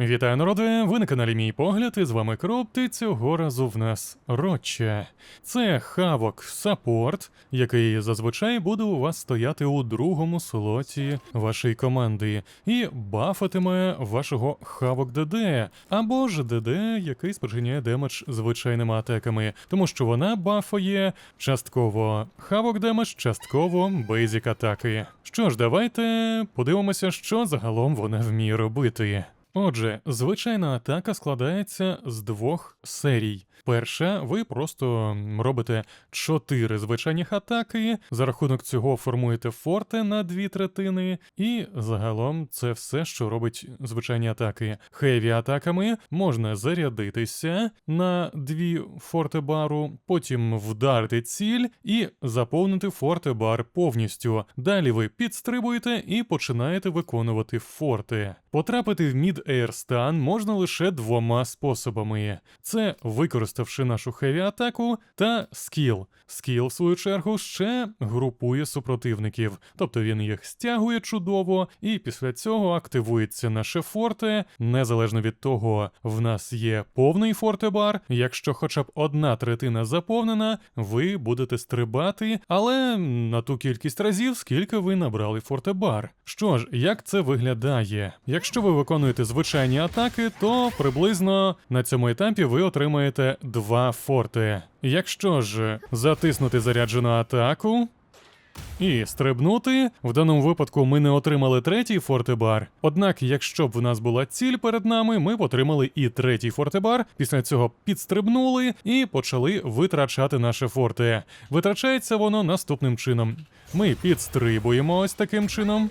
Вітаю, народи! Ви на каналі Мій Погляд, і з вами Кроп, і цього разу в нас Ротча. Це хавок саппорт, який зазвичай буде у вас стояти у другому слоті вашої команди, і бафатиме вашого хавок ДД, або ж ДД, який спричиняє демедж звичайними атаками, тому що вона бафає частково хавок демедж, частково бейзік атаки. Що ж, давайте подивимося, що загалом вона вміє робити. Отже, звичайна атака складається з двох серій. Перша, ви просто робите чотири звичайних атаки, за рахунок цього формуєте форте на дві третини, і загалом це все, що робить звичайні атаки. Хеві атаками можна зарядитися на дві форте бару, потім вдарити ціль і заповнити форте бар повністю. Далі ви підстрибуєте і починаєте виконувати форти. Потрапити в мід-ейр стан можна лише двома способами: це використавши нашу хеві атаку та скіл. Скіл, в свою чергу, ще групує супротивників, тобто він їх стягує чудово, і після цього активується наше форте. Незалежно від того, в нас є повний форте-бар. Якщо хоча б одна третина заповнена, ви будете стрибати, але на ту кількість разів, скільки ви набрали форте-бар. Що ж, як це виглядає? Якщо ви виконуєте звичайні атаки, то приблизно на цьому етапі ви отримаєте два форти. Якщо ж затиснути заряджену атаку. І стрибнути. В даному випадку ми не отримали третій фортебар. Однак, якщо б в нас була ціль перед нами, ми б отримали і третій фортебар. Після цього підстрибнули і почали витрачати наше форте. Витрачається воно наступним чином. Ми підстрибуємо ось таким чином.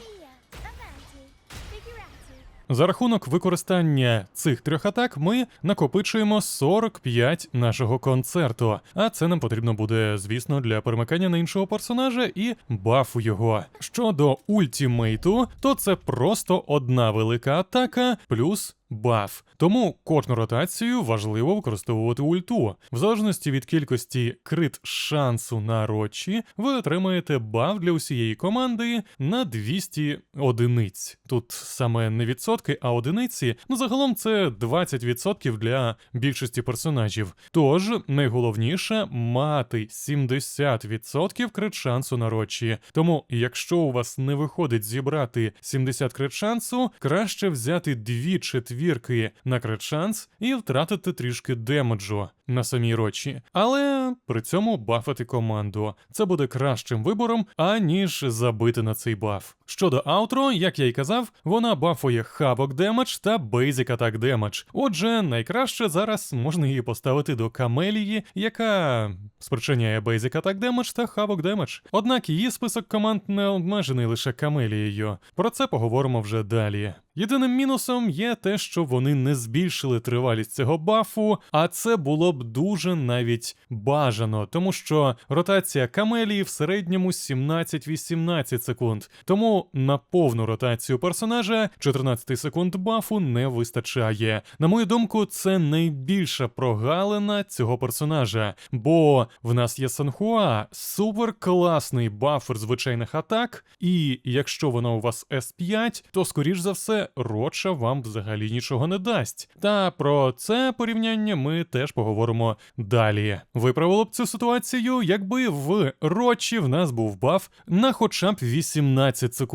За рахунок використання цих трьох атак ми накопичуємо 45 нашого концерту. А це нам потрібно буде, звісно, для перемикання на іншого персонажа і бафу його. Щодо ультімейту, то це просто одна велика атака плюс. Баф. Тому кожну ротацію важливо використовувати ульту. В залежності від кількості крит шансу на рочі, ви отримаєте баф для усієї команди на 200 одиниць. Тут саме не відсотки, а одиниці. Ну загалом це 20% для більшості персонажів. Тож найголовніше мати 70% крит шансу на рочі. Тому, якщо у вас не виходить зібрати 70 крит шансу, краще взяти дві четвірки на крит шанс і втратити трішки демеджу на самій рочі, але при цьому бафати команду. Це буде кращим вибором, аніж забити на цей баф. Щодо аутро, як я й казав, вона бафує хабок демедж та бейзик атак демедж. Отже, найкраще зараз можна її поставити до камелії, яка спричиняє бейзик атак демедж та хабок демедж. Однак її список команд не обмежений лише камелією. Про це поговоримо вже далі. Єдиним мінусом є те, що вони не збільшили тривалість цього бафу, а це було б дуже навіть бажано, тому що ротація камелії в середньому 17-18 секунд. Тому на повну ротацію персонажа 14 секунд бафу не вистачає. На мою думку, це найбільша прогалина цього персонажа, бо в нас є Санхуа, супер класний бафер звичайних атак, і якщо вона у вас S5, то скоріш за все Роча вам взагалі нічого не дасть. Та про це порівняння ми теж поговоримо далі. Виправило б цю ситуацію, якби в Рочі в нас був баф на хоча б 18 секунд.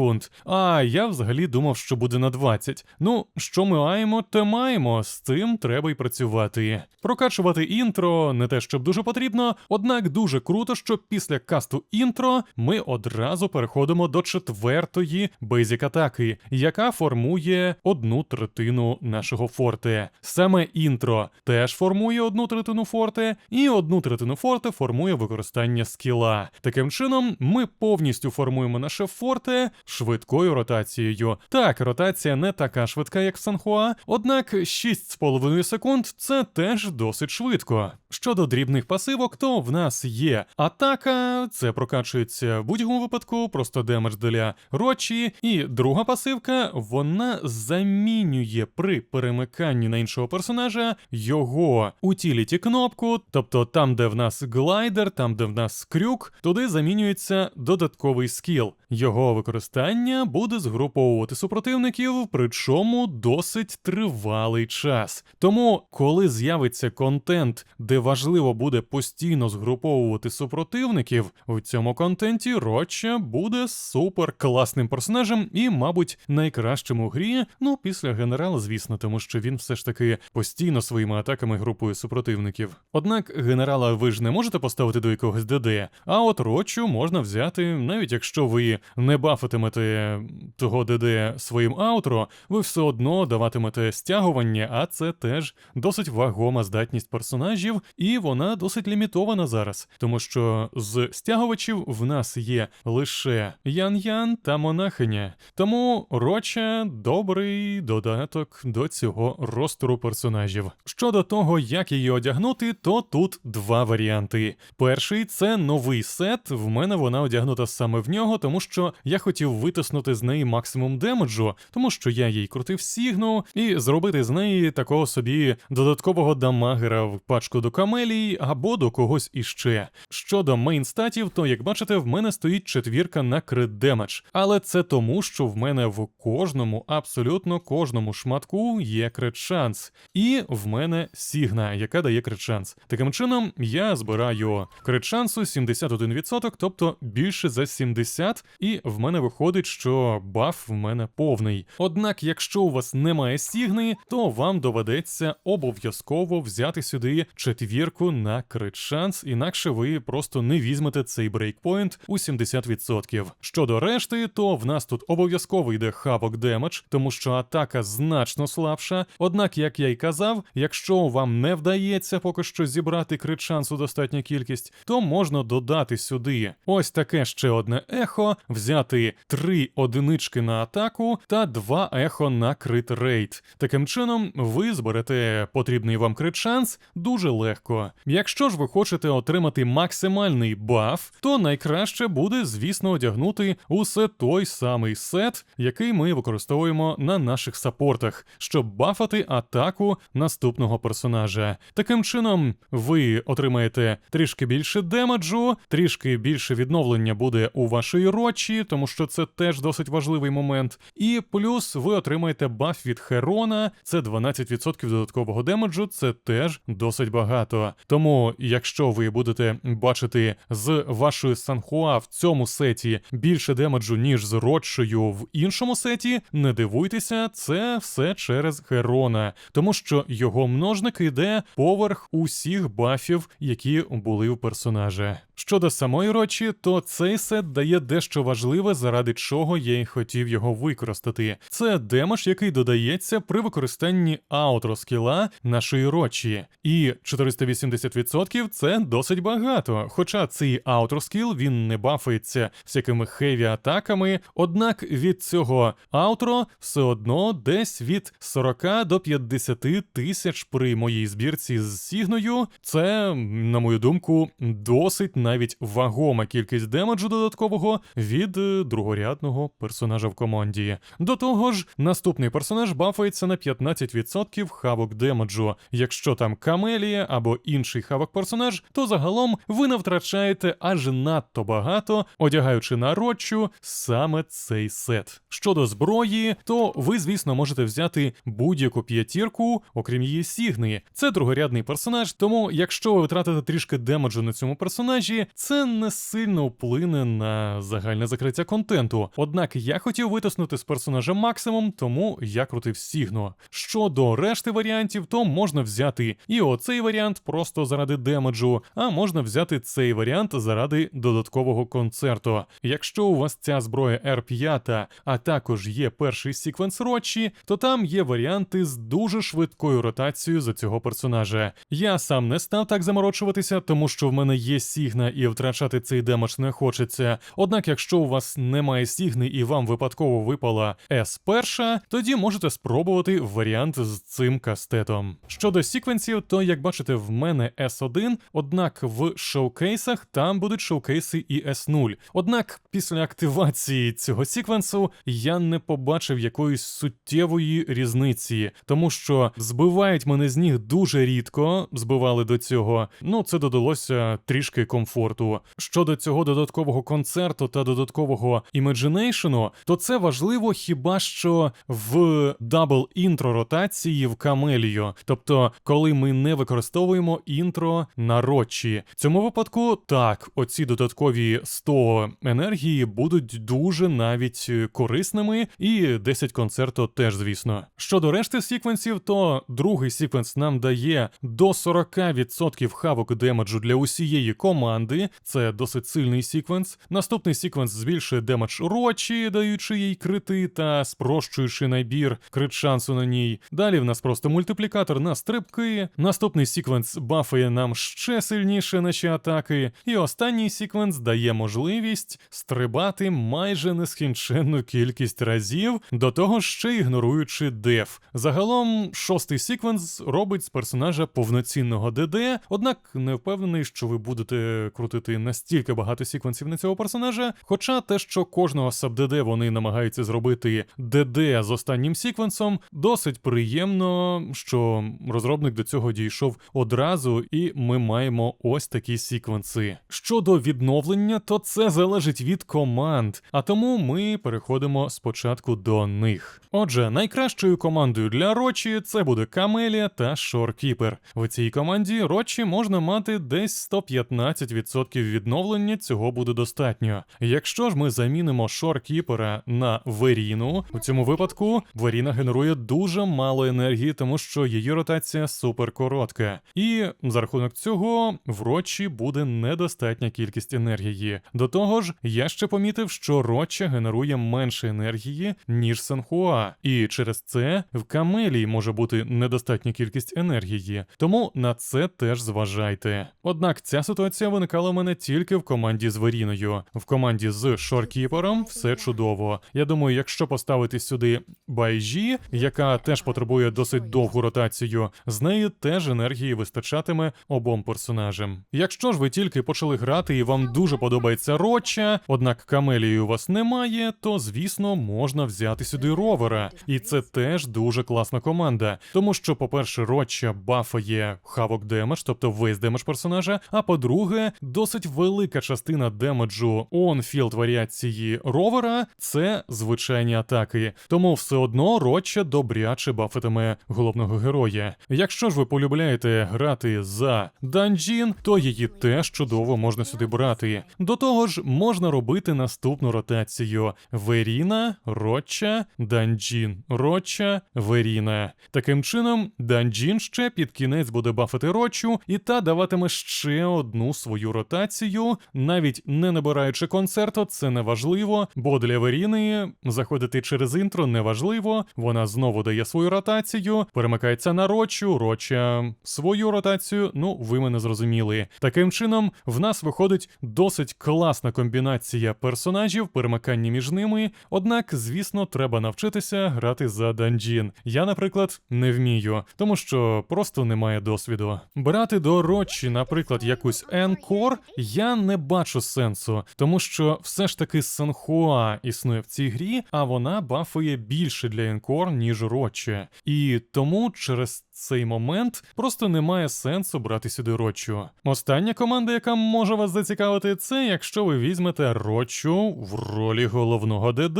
А я взагалі думав, що буде на 20. Ну, що ми маємо, те маємо. З цим треба й працювати. Прокачувати інтро не те, щоб дуже потрібно, однак дуже круто, що після касту інтро ми одразу переходимо до четвертої бейзік атаки, яка формує одну третину нашого форте. Саме інтро теж формує одну третину форте, і одну третину форте формує використання скіла. Таким чином, ми повністю формуємо наше форте швидкою ротацією. Так, ротація не така швидка, як в Санхуа, однак 6,5 секунд це теж досить швидко. Щодо дрібних пасивок, то в нас є атака, це прокачується в будь-якому випадку, просто демедж для рочі. І друга пасивка, вона замінює при перемиканні на іншого персонажа його утіліті кнопку, тобто там, де в нас глайдер, там, де в нас крюк, туди замінюється додатковий скіл. Його використання використання буде згруповувати супротивників, причому досить тривалий час. Тому, коли з'явиться контент, де важливо буде постійно згруповувати супротивників, в цьому контенті Роча буде супер класним персонажем і, мабуть, найкращим у грі. Ну, після генерала, звісно, тому що він все ж таки постійно своїми атаками групує супротивників. Однак генерала ви ж не можете поставити до якогось ДД, а от Рочу можна взяти, навіть якщо ви не бафитимете того ДД своїм аутро, ви все одно даватимете стягування, а це теж досить вагома здатність персонажів, і вона досить лімітована зараз, тому що з стягувачів в нас є лише Ян-Ян та монахиня. Тому Роча добрий додаток до цього ростеру персонажів. Щодо того, як її одягнути, то тут два варіанти. Перший це новий сет. В мене вона одягнута саме в нього, тому що я хотів витиснути з неї максимум демеджу, тому що я їй крутив сігну, і зробити з неї такого собі додаткового дамагера в пачку до камелій або до когось іще. Щодо мейнстатів, то як бачите, в мене стоїть четвірка на крит демедж. Але це тому, що в мене в кожному, абсолютно кожному шматку є крит шанс. І в мене сігна, яка дає крит шанс. Таким чином, я збираю крит шансу 71%, тобто більше за 70, і в мене виходить, що баф в мене повний. Однак, якщо у вас немає сігни, то вам доведеться обов'язково взяти сюди четвірку на крит шанс, інакше ви просто не візьмете цей брейкпойнт у 70%. Щодо решти, то в нас тут обов'язково йде хавок демедж, тому що атака значно слабша. Однак, як я й казав, якщо вам не вдається поки що зібрати крит шансу достатня кількість, то можна додати сюди ось таке ще одне ехо, взяти три одинички на атаку та два ехо на крит рейд. Таким чином, ви зберете потрібний вам крит шанс дуже легко. Якщо ж ви хочете отримати максимальний баф, то найкраще буде, звісно, одягнути усе той самий сет, який ми використовуємо на наших саппортах, щоб бафати атаку наступного персонажа. Таким чином, ви отримаєте трішки більше демеджу, трішки більше відновлення буде у вашій рочі, тому що це теж досить важливий момент. І плюс ви отримаєте баф від Херона, це 12% додаткового демеджу, це теж досить багато. Тому, якщо ви будете бачити з вашою Санхуа в цьому сеті більше демеджу, ніж з Ротшею в іншому сеті, не дивуйтеся, це все через Херона, тому що його множник йде поверх усіх бафів, які були у персонажа. Щодо самої рочі, то цей сет дає дещо важливе, заради чого я й хотів його використати. Це демедж, який додається при використанні аутро скіла нашої рочі. І 480% це досить багато. Хоча цей аутро скіл він не бафається всякими хеві атаками, однак від цього аутро все одно десь від 40 до 50 тисяч при моїй збірці з Сігною. Це, на мою думку, досить навіть вагома кількість демеджу додаткового від е, другорядного персонажа в команді. До того ж, наступний персонаж бафається на 15% хавок демеджу. Якщо там камелія або інший хавок персонаж, то загалом ви не втрачаєте аж надто багато, одягаючи на рочу саме цей сет. Щодо зброї, то ви, звісно, можете взяти будь-яку п'ятірку, окрім її сігни. Це другорядний персонаж, тому якщо ви втратите трішки демеджу на цьому персонажі, це не сильно вплине на загальне закриття контенту. Однак я хотів витиснути з персонажа максимум, тому я крутив сігну. Щодо решти варіантів, то можна взяти і оцей варіант просто заради демеджу, а можна взяти цей варіант заради додаткового концерту. Якщо у вас ця зброя R5, а також є перший секвенс Рочі, то там є варіанти з дуже швидкою ротацією за цього персонажа. Я сам не став так заморочуватися, тому що в мене є сігна і втрачати цей демедж не хочеться. Однак, якщо у вас немає сігни і вам випадково випала С1, тоді можете спробувати варіант з цим кастетом. Щодо секвенсів, то як бачите, в мене S1, однак в шоукейсах там будуть шоукейси і S0. Однак після активації цього секвенсу я не побачив якоїсь суттєвої різниці, тому що збивають мене з ніг дуже рідко, збивали до цього. Ну, це додалося трішки комфорту комфорту. Щодо цього додаткового концерту та додаткового імеджинейшену, то це важливо хіба що в дабл інтро ротації в камелію, тобто коли ми не використовуємо інтро на рочі. В цьому випадку так, оці додаткові 100 енергії будуть дуже навіть корисними, і 10 концерту теж, звісно. Щодо решти секвенсів, то другий секвенс нам дає до 40% хавок демеджу для усієї команди. Це досить сильний секвенс. Наступний секвенс збільшує демедж рочі, даючи їй крити та спрощуючи набір крит шансу на ній. Далі в нас просто мультиплікатор на стрибки. Наступний секвенс бафає нам ще сильніше наші атаки. І останній секвенс дає можливість стрибати майже нескінченну кількість разів, до того ще ігноруючи деф. Загалом, шостий секвенс робить з персонажа повноцінного ДД, однак не впевнений, що ви будете крутити настільки багато секвенсів на цього персонажа. Хоча те, що кожного саб-ДД вони намагаються зробити ДД з останнім секвенсом, досить приємно, що розробник до цього дійшов одразу, і ми маємо ось такі секвенси. Щодо відновлення, то це залежить від команд, а тому ми переходимо спочатку до них. Отже, найкращою командою для Рочі це буде Камелія та Шоркіпер. В цій команді Рочі можна мати десь 115% відновлення, цього буде достатньо. Якщо ж ми замінимо Шоркіпера на Веріну, у цьому випадку Веріна генерує дуже мало енергії, тому що її ротація супер коротка. І за рахунок цього в Рочі буде недостатня кількість енергії. До того ж, я ще помітив, що Роча генерує менше енергії, ніж Сенхуа, і через це в Камелії може бути недостатня кількість енергії, тому на це теж зважайте. Однак ця ситуація виникала в мене тільки в команді з Веріною. В команді з Шоркіпером все чудово. Я думаю, якщо поставити сюди Байжі, яка теж потребує досить довгу ротацію, з неї теж енергії вистачатиме обом персонажам. Якщо ж ви тільки почали грати і вам дуже подобається Роча, однак Камелії у вас немає, то звісно можна взяти сюди ровера. І це теж дуже класна команда. Тому що, по-перше, Роча бафає хавок демедж, тобто весь демедж персонажа. А по-друге, досить велика частина демеджу онфілд варіації ровера це звичайні атаки. Тому все одно Роча добряче бафитиме головного героя. Якщо ж ви полюбляєте грати за данжін, то її теж чудово можна сюди брати. До того ж, можна робити наступну ротацію: Веріна, Роча, Данджін, Роча, Веріна. Таким чином, Данджін ще під кінець буде бафити Рочу, і та даватиме ще одну свою ротацію, навіть не набираючи концерту, це не важливо, бо для Веріни заходити через інтро не важливо. Вона знову дає свою ротацію, перемикається на Рочу, Роча свою ротацію. Ну, ви мене зрозуміли. Таким чином, в нас виходить досить класна комбінація персонажів, перемикання між ними. Однак, звісно, треба навчитися грати за данжін. Я, наприклад, не вмію, тому що просто немає досвіду. Брати до Рочі, наприклад, якусь Енкор, я не бачу сенсу, тому що все ж таки Санхуа існує в цій грі, а вона бафує більше для інкор, ніж Рочі. І тому через цей момент просто немає сенсу брати сюди Рочу. Остання команда, яка може вас зацікавити, це якщо ви візьмете Рочу в ролі головного ДД.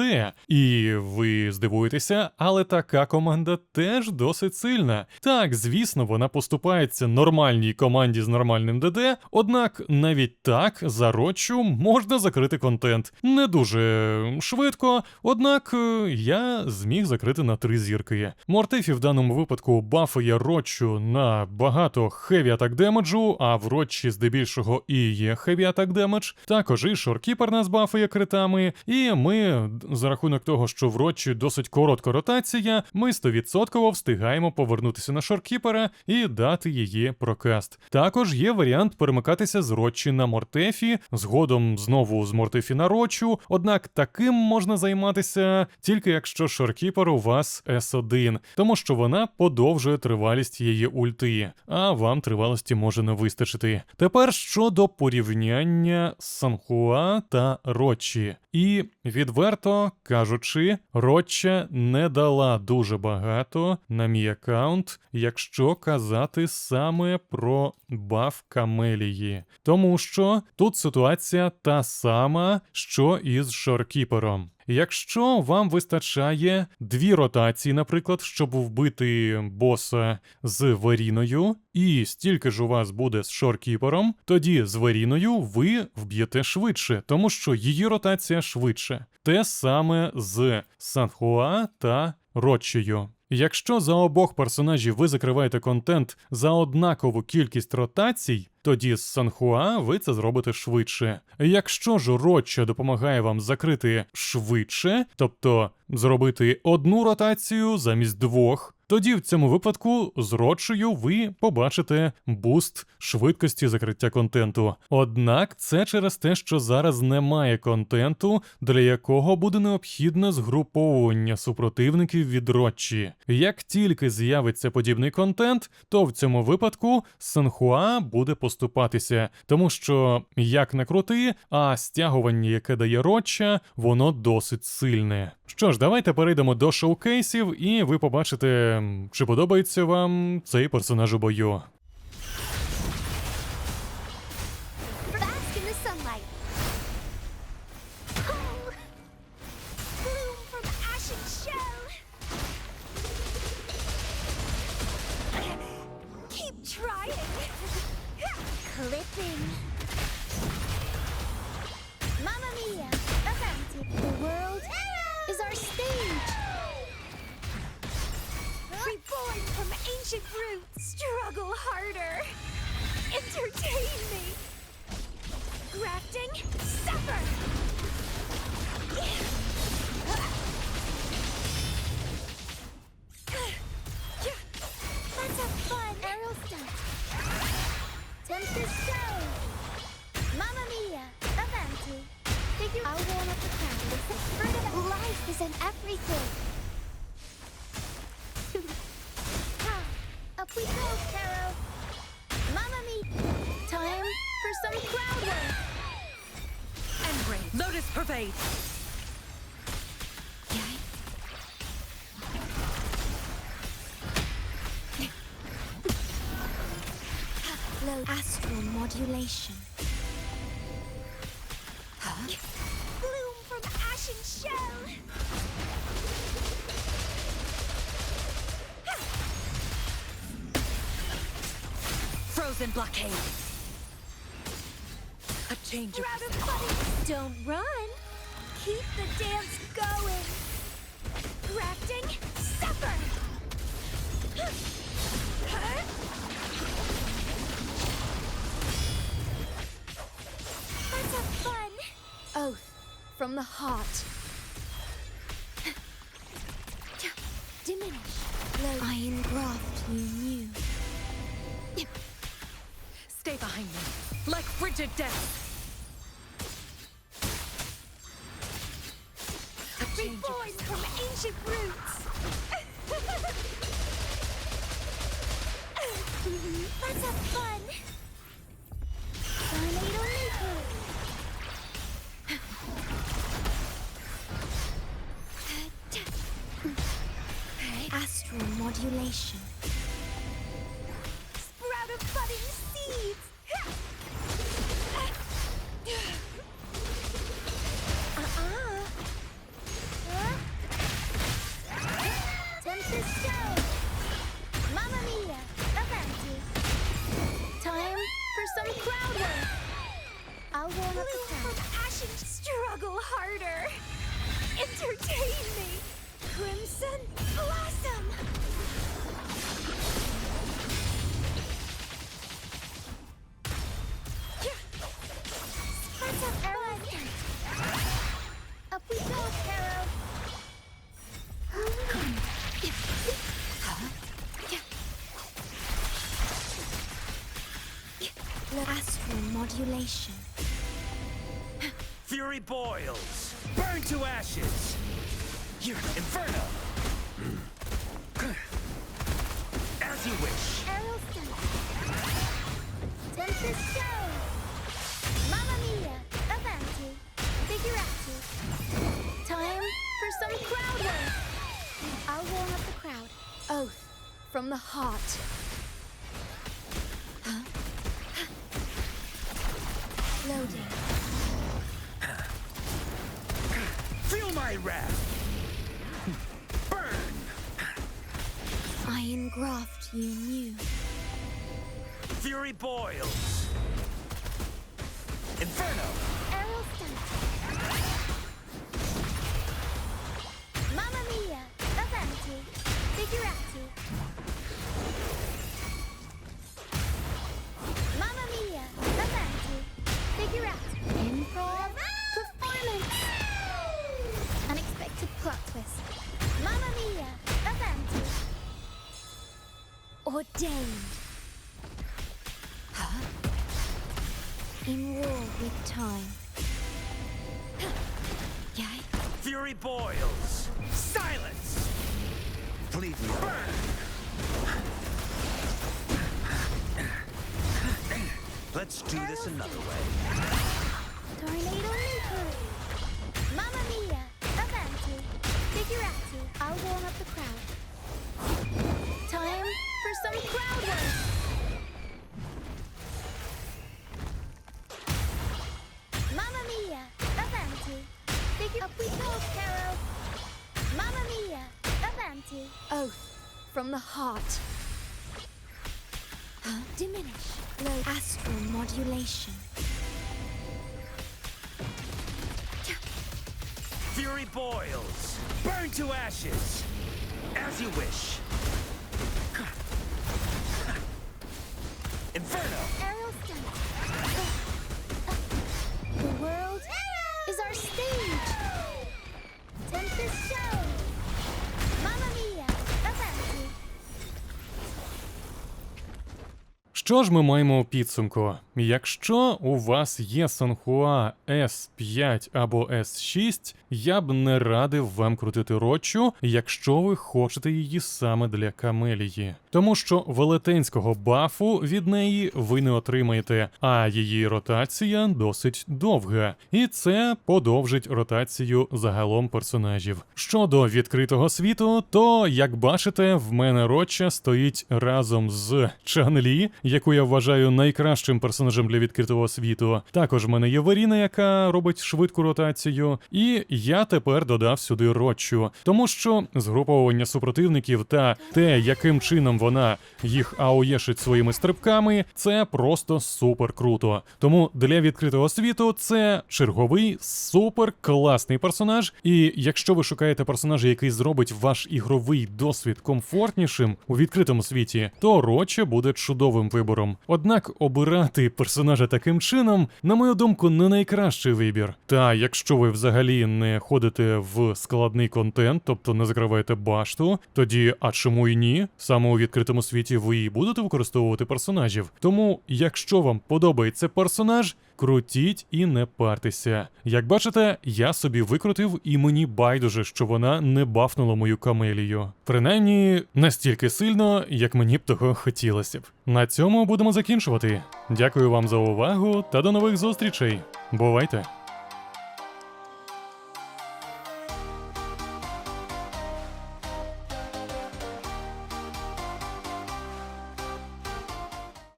І ви здивуєтеся, але така команда теж досить сильна. Так, звісно, вона поступається нормальній команді з нормальним ДД, однак навіть так за Рочу можна закрити контент. Не дуже швидко, однак е, я зміг закрити на три зірки. Мортефі в даному випадку бафує Рочу на багато хеві атак демеджу, а в Рочі здебільшого і є хеві атак демедж. Також і Шоркіпер нас бафує критами, і ми за рахунок того, що в Рочі досить коротка ротація, ми 100% встигаємо повернутися на Шоркіпера і дати її прокаст. Також є варіант перемикатися з Рочі на Мортефі, згодом знову з Мортефі на Рочу. Однак таким можна займатися тільки якщо Шоркіпер у вас S1, тому що вона подовжує тривалість її ульти, а вам тривалості може не вистачити. Тепер щодо порівняння Санхуа та Рочі. І відверто кажучи, Роча не дала дуже багато на мій аккаунт, якщо казати саме про баф Камелії. Тому що тут ситуація та сама, що і з Шоркіпером. Якщо вам вистачає дві ротації, наприклад, щоб вбити боса з Варіною, і стільки ж у вас буде з Шоркіпером, тоді з Варіною ви вб'єте швидше, тому що її ротація швидше. Те саме з Санхуа та Рочею. Якщо за обох персонажів ви закриваєте контент за однакову кількість ротацій, тоді з Санхуа ви це зробите швидше. Якщо ж Роча допомагає вам закрити швидше, тобто зробити одну ротацію замість двох, тоді в цьому випадку з Рочею ви побачите буст швидкості закриття контенту. Однак це через те, що зараз немає контенту, для якого буде необхідне згруповування супротивників від Рочі. Як тільки з'явиться подібний контент, то в цьому випадку Санхуа буде поступатися, тому що як не крути, а стягування, яке дає Роча, воно досить сильне. Що ж, давайте перейдемо до шоукейсів, і ви побачите, чи подобається вам цей персонаж у бою. Is in everything! Up we go, Caro! Mamma mia! Time for some crowd work! Embrace. Lotus pervade. Low astral modulation. Frozen blockade. A change of of. Don't run. Keep the dance going. Grafting, suffer. Huh? Let's have fun. Oath from the heart. Death. A change of Reborn from ancient roots. Let's have fun. Tornado. Astral modulation. Modulation. Fury boils! Burn to ashes! Here, Inferno! As you wish. Tempest show. Mamma mia. Avanti. Figurati. Time for some crowd work. I'll warm up the crowd. Oath from the heart. My wrath. Burn. I engraft you new. Fury boils. Inferno. Time. Yay. Fury boils. Silence. Bleed me. Burn. Let's do this another way. Tornado nuclear. Mamma mia. Avanti. Figurati. I'll warm up the crowd. Time for some crowd work. Oath from the heart. Huh? Diminish. Low astral modulation. Fury boils. Burn to ashes. As you wish. Що ж ми маємо у підсумку? Якщо у вас є Санхуа S5 або S6, я б не радив вам крутити рочу, якщо ви хочете її саме для камелії. Тому що велетенського бафу від неї ви не отримаєте, а її ротація досить довга, і це подовжить ротацію загалом персонажів. Щодо відкритого світу, то як бачите, в мене роча стоїть разом з Чанлі, яку я вважаю найкращим персонажем для відкритого світу. Також в мене є Веріна, яка робить швидку ротацію. І я тепер додав сюди рочу, тому що згруповування супротивників та те, яким чином вона їх аоєшить своїми стрибками, це просто супер круто. Тому для відкритого світу це черговий супер класний персонаж. І якщо ви шукаєте персонажа, який зробить ваш ігровий досвід комфортнішим у відкритому світі, то Роча буде чудовим вибором. Однак обирати персонажа таким чином, на мою думку, не найкращий вибір. Та якщо ви взагалі не ходите в складний контент, тобто не закриваєте башту, тоді а чому і ні? Саме у відкритому світі ви і будете використовувати персонажів. Тому, якщо вам подобається персонаж, крутіть і не партеся. Як бачите, я собі викрутив, і мені байдуже, що вона не бафнула мою камелію. Принаймні настільки сильно, як мені б того хотілося б. На цьому будемо закінчувати. Дякую вам за увагу та до нових зустрічей. Бувайте!